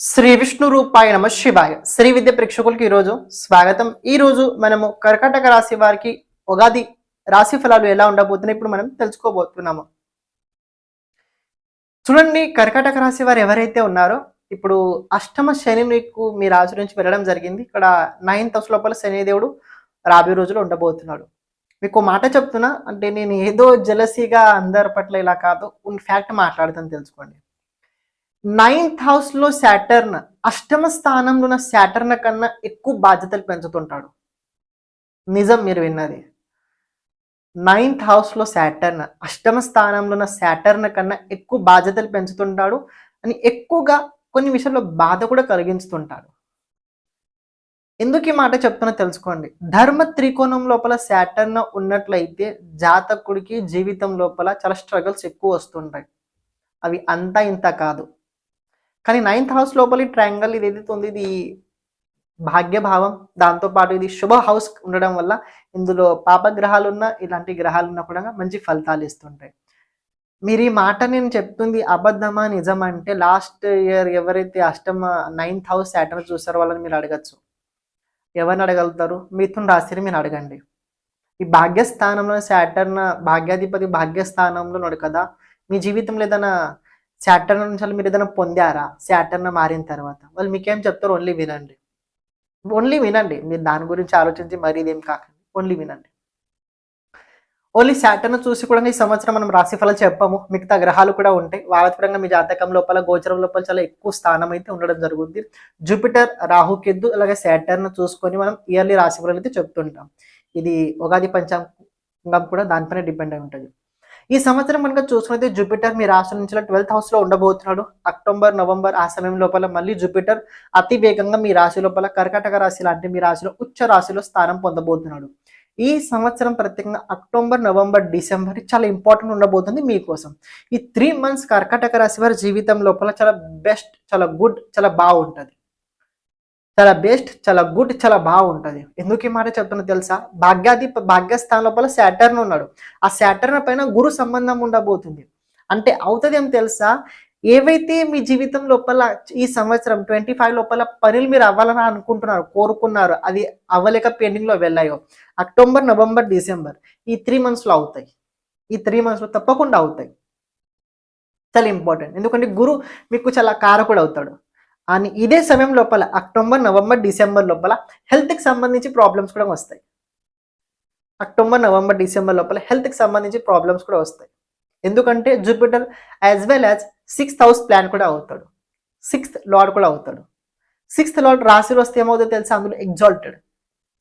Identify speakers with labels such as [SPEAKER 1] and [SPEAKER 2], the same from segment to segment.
[SPEAKER 1] శ్రీ విష్ణు రూపాయ నమ శివాయ. శ్రీ విద్య ప్రేక్షకులకి ఈరోజు స్వాగతం. ఈ రోజు మనము కర్కాటక రాశి వారికి ఉగాది రాశి ఫలాలు ఎలా ఉండబోతున్నాయి ఇప్పుడు మనం తెలుసుకోబోతున్నాము. చూడండి కర్కాటక రాశి వారు ఎవరైతే ఉన్నారో ఇప్పుడు అష్టమ శని మీకు మీ రాశి నుంచి వెళ్ళడం జరిగింది. ఇక్కడ నైన్త్ హౌస్ లోపల శనిదేవుడు రాబోయే రోజులు ఉండబోతున్నాడు. మీకు మాట చెప్తున్నా అంటే నేను ఏదో జలసీగా అందరి పట్ల ఇలా కాదు ఫ్యాక్ట్ మాట్లాడుతాను తెలుసుకోండి. నైన్త్ హౌస్లో శాటర్న్ అష్టమ స్థానంలో ఉన్న శాటర్న్ కన్నా ఎక్కువ బాధ్యతలు పెంచుతుంటాడు. నిజం మీరు విన్నది. నైన్త్ హౌస్లో శాటర్న్ అష్టమ స్థానంలో ఉన్న శాటర్న్ కన్నా ఎక్కువ బాధ్యతలు పెంచుతుంటాడు అని ఎక్కువగా కొన్ని విషయాల్లో బాధ కూడా కలిగించుతుంటాడు. ఎందుకు ఈ మాట చెప్తున్నా తెలుసుకోండి. ధర్మ త్రికోణం లోపల శాటర్న్ ఉన్నట్లయితే జాతకుడికి జీవితం లోపల చాలా స్ట్రగుల్స్ ఎక్కువ వస్తుంటాయి. అవి అంతా ఇంత కాదు. కానీ నైన్త్ హౌస్ లోపలి ట్రయాంగల్ ఇది ఏదైతే ఉంది ఇది భాగ్యభావం. దాంతోపాటు ఇది శుభ హౌస్ ఉండడం వల్ల ఇందులో పాపగ్రహాలు ఉన్న ఇలాంటి గ్రహాలు ఉన్నా కూడా మంచి ఫలితాలు ఇస్తుంటాయి. మీరు ఈ మాట నేను చెప్తుంది అబద్ధమా నిజమా అంటే లాస్ట్ ఇయర్ ఎవరైతే అష్టమ నైన్త్ హౌస్ శాటర్ చూసారో వాళ్ళని మీరు అడగచ్చు. ఎవరిని అడగలుగుతారు? మిథున్ రాశిని మీరు అడగండి. ఈ భాగ్యస్థానంలో శాటర్న భాగ్యాధిపతి భాగ్యస్థానంలో ఉన్నాడు కదా మీ జీవితంలో ఏదైనా శాటర్న్ నుంచి మీరు ఏదైనా పొందారా? శాటర్న్ మారిన తర్వాత. వాళ్ళు మీకేం చెప్తారు ఓన్లీ వినండి. ఓన్లీ వినండి. మీరు దాని గురించి ఆలోచించి మరీ ఇదేం కాకండి. ఓన్లీ వినండి. ఓన్లీ శాటర్న్ చూసి కూడా ఈ సంవత్సరం మనం రాశిఫలాలు చెప్పాము. మిగతా గ్రహాలు కూడా ఉంటాయి. వారపరంగా మీ జాతకం లోపల గోచరం లోపల చాలా ఎక్కువ స్థానం అయితే ఉండడం జరుగుతుంది. జూపిటర్ రాహుకెద్దు అలాగే శాటర్న్ చూసుకొని మనం ఇయర్లీ రాశిఫలాలు అయితే చెప్తుంటాం. ఇది ఉగాది పంచాంగం కూడా దానిపైన డిపెండ్ అయి ఉంటుంది. ఈ సంవత్సరం కనుక చూసుకున్నైతే జూపిటర్ మీ రాశి నుంచి ట్వెల్త్ హౌస్లో ఉండబోతున్నాడు. అక్టోబర్ నవంబర్ ఆ సమయం లోపల మళ్ళీ జూపిటర్ అతి వేగంగా మీ రాశి లోపల కర్కాటక రాశి లాంటి మీ రాశిలో ఉచ్చ రాశిలో స్థానం పొందబోతున్నాడు. ఈ సంవత్సరం ప్రత్యేకంగా అక్టోబర్ నవంబర్ డిసెంబర్ చాలా ఇంపార్టెంట్ ఉండబోతుంది మీకోసం. ఈ త్రీ మంత్స్ కర్కాటక రాశి వారి జీవితం లోపల చాలా బెస్ట్ చాలా గుడ్ చాలా బాగుంటుంది. చాలా బెస్ట్ చాలా గుడ్ చాలా బాగుంటుంది. ఎందుకు ఈ మాట చెప్తున్నా తెలుసా? భాగ్యాది భాగ్యస్థానం లోపల శాటర్న్ ఉన్నాడు. ఆ శాటర్న్ పైన గురు సంబంధం ఉండబోతుంది. అంటే అవుతుంది ఏం తెలుసా? ఏవైతే మీ జీవితం లోపల ఈ సంవత్సరం ట్వంటీ ఫైవ్ లోపల పనులు మీరు అవ్వాలని అనుకుంటున్నారు కోరుకున్నారు అది అవ్వలేక పెండింగ్లో వెళ్ళాయో అక్టోబర్ నవంబర్ డిసెంబర్ ఈ త్రీ మంత్స్లో అవుతాయి. ఈ త్రీ మంత్స్లో తప్పకుండా అవుతాయి. చాలా ఇంపార్టెంట్ ఎందుకంటే గురు మీకు చాలా కారకుడు అవుతాడు. అని ఇదే సమయం లోపల అక్టోబర్ నవంబర్ డిసెంబర్ లోపల హెల్త్కి సంబంధించి ప్రాబ్లమ్స్ కూడా వస్తాయి. అక్టోబర్ నవంబర్ డిసెంబర్ లోపల హెల్త్కి సంబంధించి ప్రాబ్లమ్స్ కూడా వస్తాయి. ఎందుకంటే Jupiter as well as sixth house plan కూడా అవుతాడు. సిక్స్త్ లార్డ్ కూడా అవుతాడు. సిక్స్త్ లార్డ్ రాశిలో వస్తే ఏమవుతుందో తెలుసా? అందులో ఎగ్జాల్టెడ్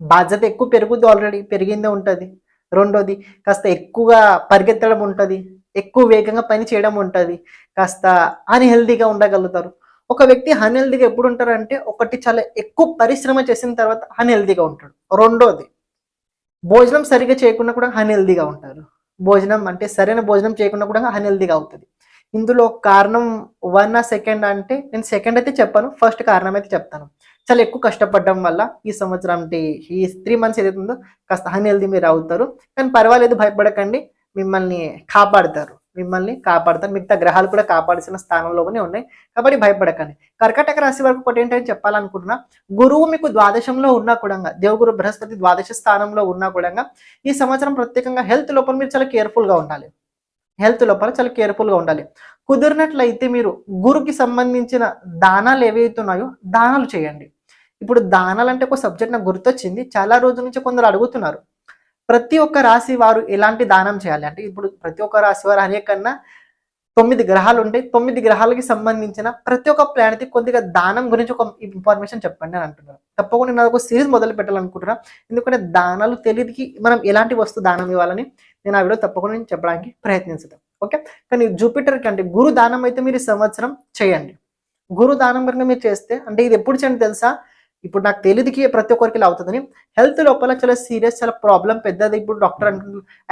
[SPEAKER 1] బాధ్యత ఎక్కువ పెరుగుద్ది ఆల్రెడీ పెరిగిందే ఉంటుంది. రెండోది కాస్త ఎక్కువగా పరిగెత్తడం ఉంటుంది. ఎక్కువ వేగంగా పని చేయడం ఉంటుంది. కాస్త అన్హెల్దీగా ఉండగలుగుతారు. ఒక వ్యక్తి అన్హెల్దీగా ఎప్పుడు ఉంటారంటే ఒకటి చాలా ఎక్కువ పరిశ్రమ చేసిన తర్వాత అన్హెల్దీగా ఉంటాడు. రెండోది భోజనం సరిగా చేయకుండా కూడా అన్హెల్దీగా ఉంటారు. భోజనం అంటే సరైన భోజనం చేయకుండా కూడా అన్హెల్దీగా అవుతుంది. ఇందులో కారణం వన్ ఆ సెకండ్ అంటే నేను సెకండ్ అయితే చెప్పాను ఫస్ట్ కారణం అయితే చెప్తాను. చాలా ఎక్కువ కష్టపడడం వల్ల ఈ సంవత్సరం అంటే ఈ త్రీ మంత్స్ ఏదైతే ఉందో కాస్త అన్హెల్దీ మీరు అవుతారు. కానీ పర్వాలేదు భయపడకండి. మిమ్మల్ని కాపాడతారు. మిమ్మల్ని కాపాడతారు మిగతా గ్రహాలు కూడా కాపాడాల్సిన స్థానంలోనే ఉన్నాయి. కాబట్టి భయపడకండి. కర్కటక రాశి వరకు ఒకటి ఏంటని చెప్పాలనుకుంటున్నా గురువు మీకు ద్వాదశంలో ఉన్నా కూడా దేవగురు బృహస్పతి ద్వాదశ స్థానంలో ఉన్నా కూడా ఈ సంవత్సరం ప్రత్యేకంగా హెల్త్ లోపల మీరు చాలా కేర్ఫుల్గా ఉండాలి. హెల్త్ లోపల చాలా కేర్ఫుల్గా ఉండాలి. కుదిరినట్లయితే మీరు గురుకి సంబంధించిన దానాలు ఏవైతే ఉన్నాయో దానాలు చేయండి. ఇప్పుడు దానాలు అంటే ఒక సబ్జెక్ట్ నాకు గుర్తొచ్చింది. చాలా రోజుల నుంచి కొందరు అడుగుతున్నారు. ప్రతి ఒక్క రాశి వారు ఎలాంటి దానం చేయాలి? అంటే ఇప్పుడు ప్రతి ఒక్క రాశి వారు అనే కన్నా తొమ్మిది గ్రహాలు ఉంటాయి తొమ్మిది గ్రహాలకి సంబంధించిన ప్రతి ఒక్క ప్లానెట్కి కొద్దిగా దానం గురించి ఒక ఇన్ఫర్మేషన్ చెప్పండి అని అంటున్నారు. తప్పకుండా నేను ఒక సిరీస్ మొదలు పెట్టాలనుకుంటున్నా. ఎందుకంటే దానాలు తెలియదుకి మనం ఎలాంటి వస్తువు దానం ఇవ్వాలని నేను ఆ వీడియో తప్పకుండా నేను చెప్పడానికి ప్రయత్నించుతాను ఓకే? కానీ జూపిటర్ కంటే గురు దానం అయితే మీరు సంవత్సరం చేయండి. గురు దానం కనుక మీరు చేస్తే అంటే ఇది ఎప్పుడు చేయండి తెలుసా? ఇప్పుడు నాకు తెలియదుకి ప్రతి ఒక్కరికి ఇలా అవుతుందని. హెల్త్ లోపల చాలా సీరియస్ చాలా ప్రాబ్లం పెద్దది. ఇప్పుడు డాక్టర్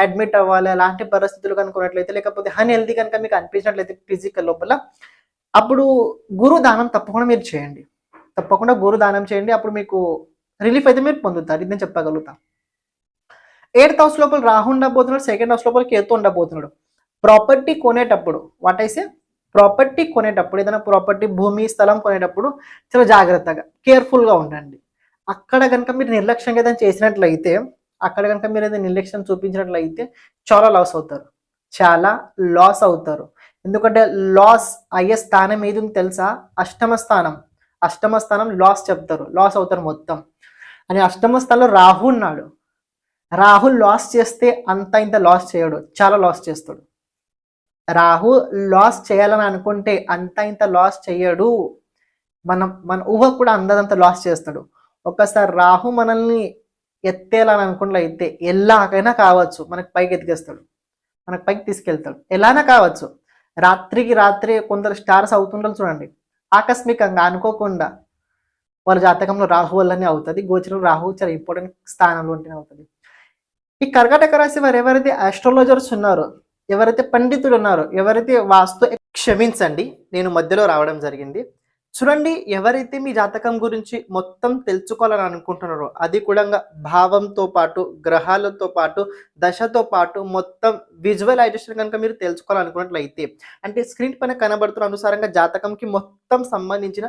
[SPEAKER 1] అడ్మిట్ అవ్వాలి అలాంటి పరిస్థితులు కనుక్కున్నట్లయితే లేకపోతే హన్ హెల్తీ కనుక మీకు అనిపించినట్లయితే ఫిజికల్ లోపల అప్పుడు గురు దానం తప్పకుండా మీరు చేయండి. తప్పకుండా గురు దానం చేయండి. అప్పుడు మీకు రిలీఫ్ అయితే మీరు పొందుతారు. ఇది నేను చెప్పగలుగుతా. ఎయిత్ హౌస్ లోపల రాహు ఉండబోతున్నాడు. సెకండ్ హౌస్ లోపల కేతు ఉండబోతున్నాడు. ప్రాపర్టీ కొనేటప్పుడు వాట్ ఐసే ప్రాపర్టీ కొనేటప్పుడు ఏదైనా ప్రాపర్టీ భూమి స్థలం కొనేటప్పుడు చాలా జాగ్రత్తగా కేర్ఫుల్గా ఉండండి. అక్కడ కనుక మీరు నిర్లక్ష్యంగా ఏదైనా చేసినట్లయితే అక్కడ కనుక మీరు ఏదైనా నిర్లక్ష్యం చూపించినట్లయితే చాలా లాస్ అవుతారు. చాలా లాస్ అవుతారు. ఎందుకంటే లాస్ అయ్యే స్థానం ఏది తెలుసా? అష్టమ స్థానం. అష్టమ స్థానం లాస్ చెప్తారు. లాస్ అవుతారు మొత్తం. అని అష్టమ స్థానంలో రాహు ఉన్నాడు. రాహుల్ లాస్ చేస్తే అంత ఇంత లాస్ చేయడు. చాలా లాస్ చేస్తాడు. రాహు లాస్ చేయాలని అనుకుంటే అంత ఇంత లాస్ చేయడు. మనం మన ఊహ కూడా అందదంత లాస్ చేస్తాడు. ఒక్కసారి రాహు మనల్ని ఎత్తేయాలని అనుకున్నట్లయితే ఎలాగైనా కావచ్చు. మనకి పైకి ఎతికేస్తాడు మనకి పైకి తీసుకెళ్తాడు. ఎలానా కావచ్చు. రాత్రికి రాత్రి కొందరు స్టార్స్ అవుతుంటారు చూడండి. ఆకస్మికంగా అనుకోకుండా వాళ్ళ జాతకంలో రాహు వల్లనే అవుతుంది. గోచరం రాహు చాలా ఇంపార్టెంట్ స్థానంలో ఉంటేనే అవుతుంది. ఈ కర్కాటక రాశి వారు ఎవరైతే ఆస్ట్రాలజర్స్ ఉన్నారో. ఎవరైతే పండితుడు ఉన్నారో ఎవరైతే వాస్తు క్షమించండి నేను మధ్యలో రావడం జరిగింది. చూడండి ఎవరైతే మీ జాతకం గురించి మొత్తం తెలుసుకోవాలని అనుకుంటున్నారో అది కూడా భావంతో పాటు గ్రహాలతో పాటు దశతో పాటు మొత్తం విజువలైజేషన్ కనుక మీరు తెలుసుకోవాలనుకున్నట్లయితే అంటే స్క్రీన్ పైన కనబడుతున్న అనుసారంగా జాతకంకి మొత్తం సంబంధించిన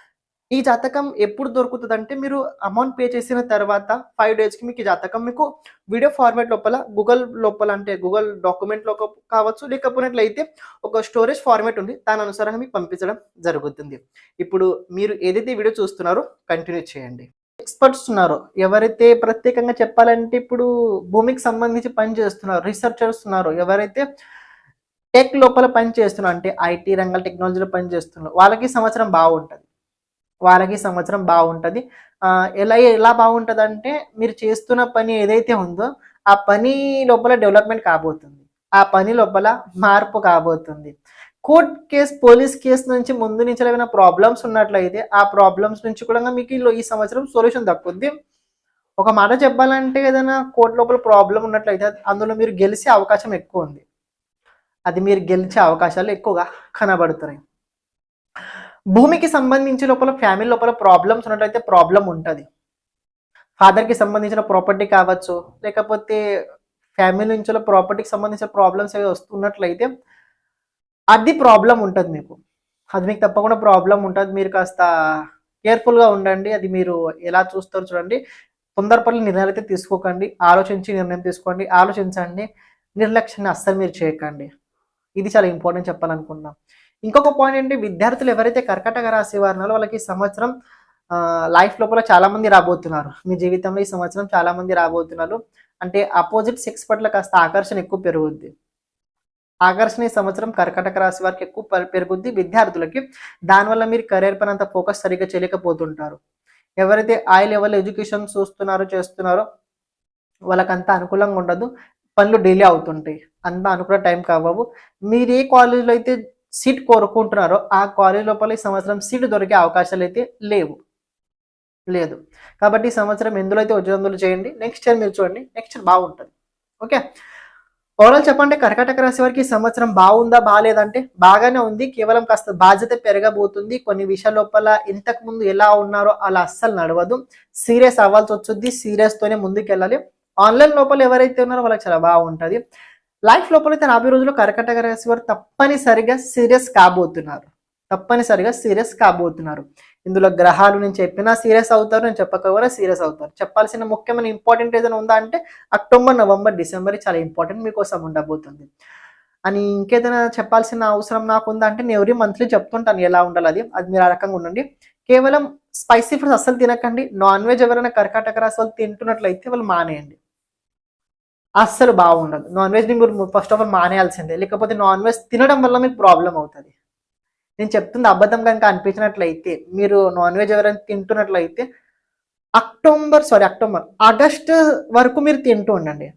[SPEAKER 1] ఈ జాతకం ఎప్పుడు దొరుకుతుంది అంటే మీరు అమౌంట్ పే చేసిన తర్వాత ఫైవ్ డేస్కి మీకు ఈ జాతకం మీకు వీడియో ఫార్మాట్ లోపల గూగుల్ లోపల అంటే గూగుల్ డాక్యుమెంట్లో కావచ్చు లేకపోయినట్లయితే ఒక స్టోరేజ్ ఫార్మాట్ ఉంది. దాని అనుసారంగా మీకు పంపించడం జరుగుతుంది. ఇప్పుడు మీరు ఏదైతే వీడియో చూస్తున్నారో కంటిన్యూ చేయండి. ఎక్స్పర్ట్స్ ఉన్నారు. ఎవరైతే ప్రత్యేకంగా చెప్పాలంటే ఇప్పుడు భూమికి సంబంధించి పని చేస్తున్నారు రీసెర్చర్స్ ఉన్నారు. ఎవరైతే టెక్ లోపల పని చేస్తున్నారు అంటే ఐటీ రంగాల టెక్నాలజీలో పని చేస్తున్నారు వాళ్ళకి సంవత్సరం బాగుంటుంది. వాళ్ళకి సంవత్సరం బాగుంటుంది. ఎలా ఎలా బాగుంటుంది అంటే మీరు చేస్తున్న పని ఏదైతే ఉందో ఆ పని లోపల డెవలప్మెంట్ కాబోతుంది. ఆ పని లోపల మార్పు కాబోతుంది. కోర్ట్ కేస్ పోలీస్ కేసు నుంచి ముందు నుంచి ఏమైనా ప్రాబ్లమ్స్ ఉన్నట్లయితే ఆ ప్రాబ్లమ్స్ నుంచి కూడా మీకు ఈ- ఈ సంవత్సరం సొల్యూషన్ దక్కుద్ది. ఒక మాట చెప్పాలంటే ఏదైనా కోర్టు లోపల ప్రాబ్లం ఉన్నట్లయితే అందులో మీరు గెలిచే అవకాశం ఎక్కువ ఉంది. అది మీరు గెలిచే అవకాశాలు ఎక్కువగా కనబడుతున్నాయి. భూమికి సంబంధించి లోపల ఫ్యామిలీ లోపల ప్రాబ్లమ్స్ ఉన్నట్లయితే ప్రాబ్లం ఉంటుంది. ఫాదర్కి సంబంధించిన ప్రాపర్టీ కావచ్చు లేకపోతే ఫ్యామిలీ నుంచి ప్రాపర్టీకి సంబంధించిన ప్రాబ్లమ్స్ ఏవి వస్తున్నట్లయితే అది ప్రాబ్లం ఉంటుంది మీకు. అది మీకు తప్పకుండా ప్రాబ్లం ఉంటుంది. మీరు కాస్త కేర్ఫుల్గా ఉండండి. అది మీరు ఎలా చూస్తారో చూడండి. తొందరపల్లి నిర్ణయాలు అయితే తీసుకోకండి. ఆలోచించి నిర్ణయం తీసుకోండి. ఆలోచించండి. నిర్లక్ష్యాన్ని అస్సలు మీరు చేయకండి. ఇది చాలా ఇంపార్టెంట్ చెప్పాలనుకున్నాం ఇంకొక పాయింట్ ఏంటి? విద్యార్థులు ఎవరైతే కర్కటక రాశి వారినో వాళ్ళకి ఈ సంవత్సరం లైఫ్ లోపల చాలా మంది రాబోతున్నారు. మీ జీవితంలో ఈ సంవత్సరం చాలా మంది రాబోతున్నారు. అంటే అపోజిట్ సెక్స్ పట్ల కాస్త ఆకర్షణ ఎక్కువ పెరుగుద్ది. ఆకర్షణ ఈ సంవత్సరం కర్కటక రాశి వారికి ఎక్కువ పెరుగుద్ది. విద్యార్థులకి దానివల్ల మీరు కెరీర్ పైన అంత ఫోకస్ సరిగ్గా చేయలేకపోతుంటారు. ఎవరైతే ఆయి లెవెల్ ఎడ్యుకేషన్ చూస్తున్నారో చేస్తున్నారో వాళ్ళకంత అనుకూలంగా ఉండదు. పనులు డిలే అవుతుంటాయి. అంత అనుకున్న టైం కావవు. మీరు ఏ కాలేజీలో అయితే సీట్ కోరుకుంటున్నారో ఆ కాలేజ్ లోపల ఈ సంవత్సరం సీట్ దొరికే అవకాశాలు అయితే లేవు. లేదు. కాబట్టి ఈ సంవత్సరం ఎందులో అయితే ఉద్యోగంలో చేయండి? నెక్స్ట్ ఇయర్ మీరు చూడండి. నెక్స్ట్ ఇయర్ బాగుంటుంది. ఓకే? ఓవరాల్ చెప్పండి కర్కాటక రాశి వారికి ఈ సంవత్సరం బాగుందా బాగాలేదంటే బాగానే ఉంది. కేవలం కాస్త బాధ్యత పెరగబోతుంది. కొన్ని విషయాల లోపల ఇంతకు ముందు ఎలా ఉన్నారో అలా అస్సలు నడవదు. సీరియస్ అవ్వాల్సి వచ్చింది సీరియస్ తోనే ముందుకు వెళ్ళాలి ఆన్లైన్ లోపల ఎవరైతే ఉన్నారో వాళ్ళకి చాలా బాగుంటుంది. లైఫ్ లోపల అయితే రాబోయే రోజుల్లో కర్కటక రాశి వారు తప్పనిసరిగా సీరియస్ కాబోతున్నారు. తప్పనిసరిగా సీరియస్ కాబోతున్నారు. ఇందులో గ్రహాలు నేను చెప్పినా సీరియస్ అవుతారు నేను చెప్పకపోయినా సీరియస్ అవుతారు. చెప్పాల్సిన ముఖ్యమైన ఇంపార్టెంట్ ఏదైనా ఉందా అంటే అక్టోబర్ నవంబర్ డిసెంబర్ చాలా ఇంపార్టెంట్ మీకోసం ఉండబోతుంది. అని ఇంకేదైనా చెప్పాల్సిన అవసరం నాకు ఉందా అంటే నేను ఎవరి మంత్లీ చెప్తుంటాను ఎలా ఉండాలి అది. అది మీరు ఆ రకంగా ఉండండి. కేవలం స్పైసీ ఫుడ్స్ అస్సలు తినకండి. నాన్ వెజ్ ఎవరైనా కర్కాటక రాశి వాళ్ళు తింటున్నట్లయితే వాళ్ళు మానేయండి. అస్సలు బాగుండదు. నాన్ వెజ్ని మీరు ఫస్ట్ ఆఫ్ ఆల్ మానేయాల్సిందే. లేకపోతే నాన్ వెజ్ తినడం వల్ల మీకు ప్రాబ్లం అవుతుంది. నేను చెప్తుంది అబద్ధం కనుక అనిపించినట్లయితే మీరు నాన్ వెజ్ ఎవరైనా తింటున్నట్లయితే అక్టోబర్ సారీ అక్టోబర్ ఆగస్ట్ వరకు మీరు తింటూ ఉండండి.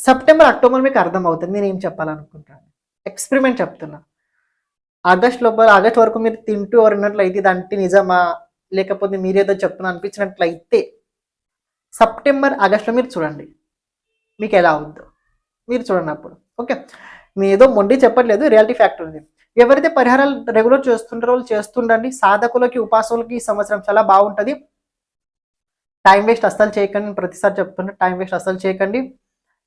[SPEAKER 1] సెప్టెంబర్ అక్టోబర్ మీకు అర్థం అవుతుంది నేను ఏం చెప్పాలనుకుంటాను ఎక్స్పెరిమెంట్ చెప్తున్నా. ఆగస్ట్ లోపల ఆగస్ట్ వరకు మీరు తింటూ ఉన్నట్లయితే ఇది అంటే నిజమా? లేకపోతే మీరేదో చెప్తున్నా అనిపించినట్లయితే సెప్టెంబర్ ఆగస్ట్లో మీరు చూడండి. మీకు ఎలా అవుద్దో మీరు చూడండి అప్పుడు. ఓకే. మీ ఏదో మొండి చెప్పట్లేదు రియాలిటీ ఫ్యాక్టర్ ఉంది. ఎవరైతే పరిహారాలు రెగ్యులర్ చేస్తుంటారో వాళ్ళు చేస్తుండండి. సాధకులకి ఉపాసకులకి ఈ సంవత్సరం చాలా బాగుంటుంది. టైం వేస్ట్ అస్సలు చేయకండి. ప్రతిసారి చెప్తున్నా టైం వేస్ట్ అస్సలు చేయకండి.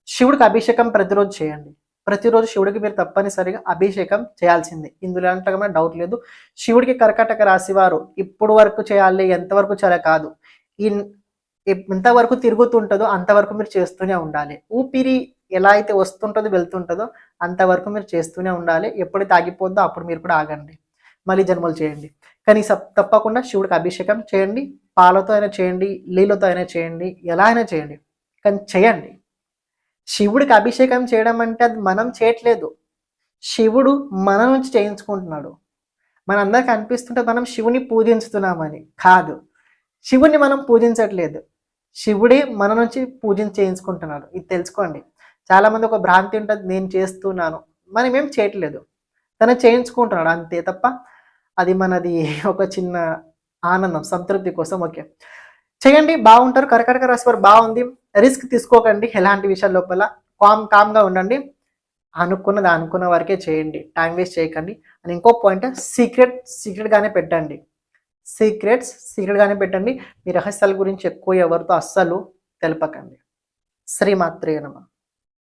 [SPEAKER 1] శివుడికి అభిషేకం ప్రతిరోజు చేయండి. ప్రతిరోజు శివుడికి మీరు తప్పనిసరిగా అభిషేకం చేయాల్సిందే. ఇందులో అంతగా డౌట్ లేదు. శివుడికి కర్కాటక రాశి వారు ఇప్పుడు వరకు చేయాలి ఎంతవరకు చేయాలి కాదు. ఈ ఎంతవరకు తిరుగుతుంటుందో అంతవరకు మీరు చేస్తూనే ఉండాలి. ఊపిరి ఎలా అయితే వస్తుంటుందో వెళ్తుంటుందో అంతవరకు మీరు చేస్తూనే ఉండాలి. ఎప్పుడైతే ఆగిపోద్దో అప్పుడు మీరు కూడా ఆగండి. మళ్ళీ జన్మలు చేయండి. కానీ తప్పకుండా శివుడికి అభిషేకం చేయండి. పాలతో అయినా చేయండి నీళ్ళతో అయినా చేయండి ఎలా అయినా చేయండి. కానీ చేయండి. శివుడికి అభిషేకం చేయడం అంటే అది మనం చేయట్లేదు. శివుడు మన నుంచి చేయించుకుంటున్నాడు. మనందరికి అనిపిస్తుంటే మనం శివుని పూజించుతున్నామని. కాదు. శివుణ్ణి మనం పూజించట్లేదు. శివుడే మన నుంచి పూజను చేయించుకుంటున్నాడు. ఇది తెలుసుకోండి. చాలామంది ఒక భ్రాంతి ఉంటుంది నేను చేస్తున్నాను. మనం ఏం చేయట్లేదు. తను చేయించుకుంటున్నాడు అంతే తప్ప అది మనది ఒక చిన్న ఆనందం సంతృప్తి కోసం. ఓకే. చేయండి బాగుంటారు. కర్కటక రాశి వారు బాగుంది. రిస్క్ తీసుకోకండి ఎలాంటి విషయాల లోపల. కామ్ కామ్గా ఉండండి. అనుకున్నది అనుకున్న వరకే చేయండి. టైం వేస్ట్ చేయకండి. అని ఇంకో పాయింట్ సీక్రెట్ సీక్రెట్గానే పెట్టండి. సీక్రెట్స్ సీక్రెట్గానే పెట్టండి. మీ రహస్యాల గురించి ఎక్కువ ఎవరితో అస్సలు తెలపకండి. శ్రీమాత్రే నమ.